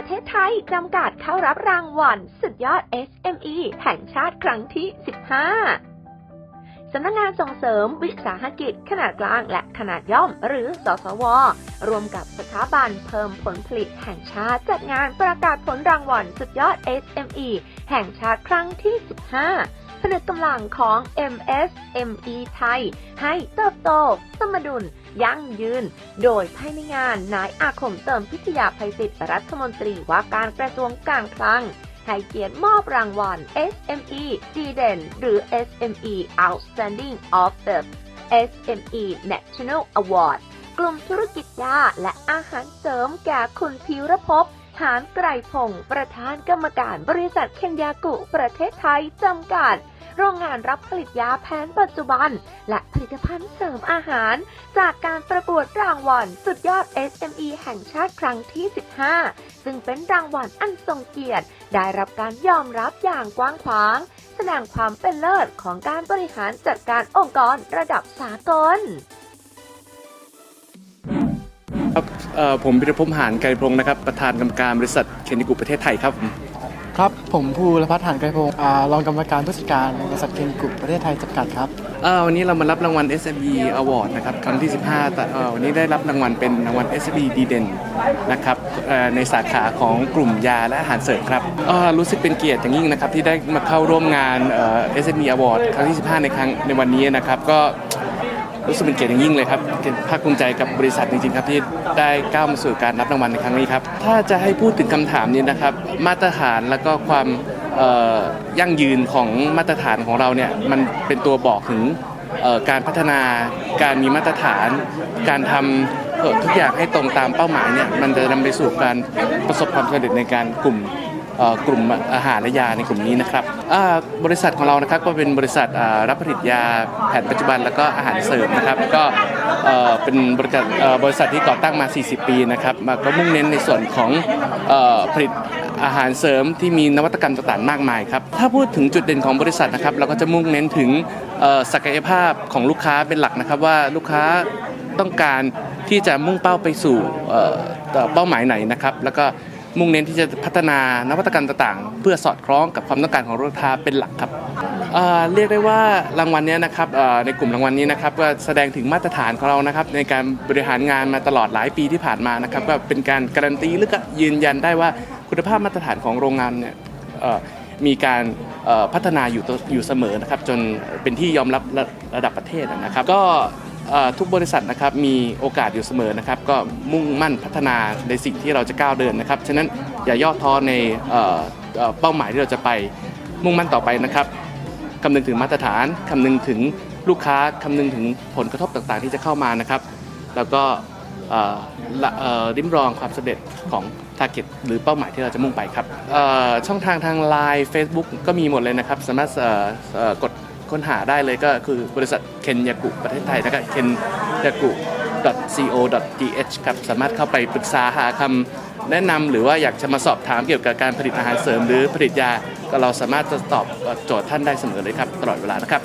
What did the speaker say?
ประเทศไทยจำกัดเข้ารับรางวัลสุดยอด SME แห่งชาติครั้งที่ 15สำนักงานส่งเสริมวิสาหกิจขนาดกลางและขนาดย่อม หรือ สสว รวมกับสถาบันเพิ่มผลผลิตแห่งชาติจัดงานประกาศผลรางวัลสุดยอด SME แห่งชาติครั้งที่ 15 ผนึกกำลังของ MSME ไทย ให้เติบโต สมดุล ยั่งยืน โดยภายในงานนายอาคมเติมพิทยาภัยศิษย์รัฐมนตรีว่าการกระทรวงการคลังให้เกียรติมอบรางวัล SME ดีเด่น หรือ SME Outstanding of the SME National Award กลุ่มธุรกิจยาและอาหารเสริมแก่คุณพิรภพ หานไกรพงศ์ประธานกรรมการบริษัทเคนยากุประเทศไทยจำกัด โรงงานรับผลิตยาแผนปัจจุบัน และผลิตภัณฑ์เสริมอาหาร จากการประกวดรางวัลสุดยอด SME แห่งชาติครั้งที่ 15 ซึ่งเป็นรางวัลอันทรงเกียรติ ได้รับการยอมรับอย่างกว้างขวาง แสดงความเป็นเลิศของการบริหารจัดการองค์กรระดับสากล เอ่อผมพิรพงษ์หานไกรพงศ์นะครับ ประธานกรรมการบริษัทเคนนิกุประเทศไทยครับผมครับ ผมภูรพัฒน์หานไกรพงศ์อ่ารองกรรมการผู้จัดการบริษัทเคนกรุ๊ปประเทศไทยจำกัดครับ เอ่อวันนี้เรามารับรางวัล SME Award นะครับครั้งที่ 15แต่เอ่อวันนี้ได้รับรางวัลเป็นรางวัล SME ดีเด่นนะครับเอ่อในสาขาของกลุ่มยาและอาหารเสริมครับเอ่อรู้สึกเป็นเกียรติอย่างยิ่งนะครับที่ได้มาเข้าร่วมงานเอ่อ SME Award ครั้งที่ 15 ในครั้งในวันนี้นะครับก็ รู้สึกเป็นเกียรติอย่างยิ่งเลยครับเป็นภาคภูมิใจกับบริษัทจริงๆครับที่ได้ก้าวมาสู่การรับรางวัลในครั้งนี้ครับถ้าจะให้พูดถึงคำถามนี้นะครับ มาตรฐานแล้วก็ความยั่งยืนของมาตรฐานของเราเนี่ยมันเป็นตัวบอกถึงเอ่อการพัฒนาการมีมาตรฐาน การทำเอ่อทุกอย่างให้ตรงตามเป้าหมายเนี่ยมันจะนำไปสู่การประสบความสำเร็จในการกลุ่ม กลุ่มอาหารและยาในกลุ่มนี้นะครับบริษัทของเรานะครับก็เป็นบริษัทรับผลิตยาแผนปัจจุบันแล้วก็อาหารเสริมนะครับก็เป็นบริษัทบริษัทที่ก่อตั้งมา 40 ปีนะครับมาก็มุ่งเน้นในส่วนของผลิตอาหารเสริมที่มีนวัตกรรมต่างๆมากมายครับถ้าพูดถึงจุดเด่นของบริษัทนะครับเราก็จะมุ่งเน้นถึงศักยภาพของลูกค้าเป็นหลักนะครับว่าลูกค้าต้องการที่จะมุ่งเป้าไปสู่เป้าหมายไหนนะครับ แล้วก็ มุ่งเน้นที่จะพัฒนานวัตกรรมต่างๆ เพื่อสอดคล้องกับความต้องการของลูกค้าเป็นหลักครับเเรียกได้ว่ารางวัลนี้นะครับในกลุ่มรางวัลนี้นะครับก็แสดงถึงมาตรฐานของเรานะครับในการบริหารงานมาตลอดหลายปีที่ผ่านมานะครับก็เป็นการการันตีหรือก็ยืนยันได้ว่าคุณภาพมาตรฐานของโรงงานเนี่ยมีการพัฒนาอยู่อยู่เสมอนะครับจนเป็นที่ยอมรับระระดับประเทศนะครับ ก็ ทุกบริษัทนะครับมีโอกาสอยู่เสมอนะครับ ก็มุ่งมั่นพัฒนาในสิ่งที่เราจะก้าวเดินนะครับ ฉะนั้นอย่าย่อท้อในเป้าหมายที่เราจะไปมุ่งมั่นต่อไปนะครับคำนึงถึงมาตรฐานคำนึงถึงลูกค้าคำนึงถึงผลกระทบต่างๆ ที่จะเข้ามานะครับ แล้วก็ริมรองความสำเร็จของ t a r g e t หรือเป้าหมายที่เราจะมุ่งไปครับช่องทางทาง Line Facebook ก็มีหมดเลยนะครับ สามารถกด ค้นหาได้เลยก็คือบริษัทเคนยากุประเทศไทยนะครับเคนยากุ co.th ครับสามารถเข้าไปปรึกษาหาคำแนะนำหรือว่าอยากจะมาสอบถามเกี่ยวกับการผลิตอาหารเสริม หรือผลิตยาก็เราสามารถจะตอบโจทย์ท่านได้เสมอเลยครับตลอดเวลานะครับ